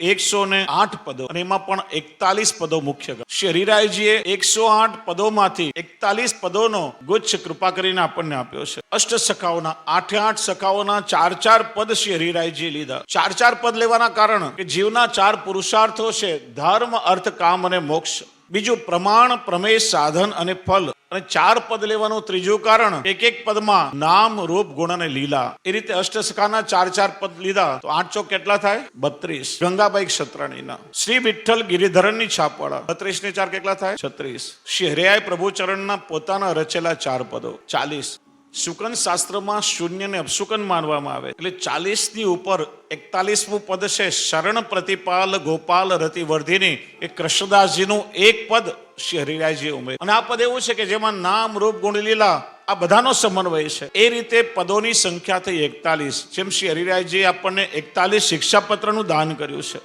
એકસો ને આઠ પદો. અને એમાં પણ એકતાલીસ પદો મુખ્ય ગણ. શ્રી હરિરાયજીએ એકસો આઠ પદોમાંથી એકતાલીસ પદોનો ગુચ્છ કૃપા કરીને આપણને આપ્યો છે. અષ્ટ સખાઓના, આઠે આઠ સખાઓના ચાર ચાર પદ શ્રી હરિરાયજીએ લીધા. ચાર ચાર પદ લેવાના કારણ કે જીવના ચાર પુરુષાર્થો છે, ધર્મ, અર્થ, કામ અને મોક્ષ. બીજું પ્રમાણ, પ્રમેય, સાધન અને ફલ. અને ચાર પદ લેવાનું ત્રીજું કારણ, એક એક પદમાં નામ, રૂપ, ગુણ અને લીલા. એ રીતે અષ્ટસખાના ચાર ચાર પદ લીધા. તો આઠ ચોક કેટલા થાય? બત્રીસ. ગંગાબાઈ ક્ષત્રાણીના. શ્રી વિઠ્ઠલ ગિરિધરનની છાપવાળા. બત્રીસ ને ચાર કેટલા થાય? છત્રીસ. શ્રી હરિયાય પ્રભુચરણ ના પોતાના રચેલા ચાર પદો. ચાલીસ. શુકન શાસ્ત્રમાં શૂન્યને અપશુકન માનવામાં આવે. એટલે ચાલીસની ઉપર એકતાલીસમું પદ છે, શરણ પ્રતિપાલ ગોપાલ રતિવર્ધિની. એ કૃષ્ણદાસજીનું એક પદ શ્રી હરિરાયજી ઉમેર અને આ પદ એવું છે કે જેમાં નામ, રૂપ, ગુણ આ બધાનો સમન્વય છે. એ રીતે પદોની સંખ્યા થઈ એકતાલીસ. જેમ શ્રી હરિરાયજીએ આપણને એકતાલીસ શિક્ષાપત્રનું દાન કર્યું છે.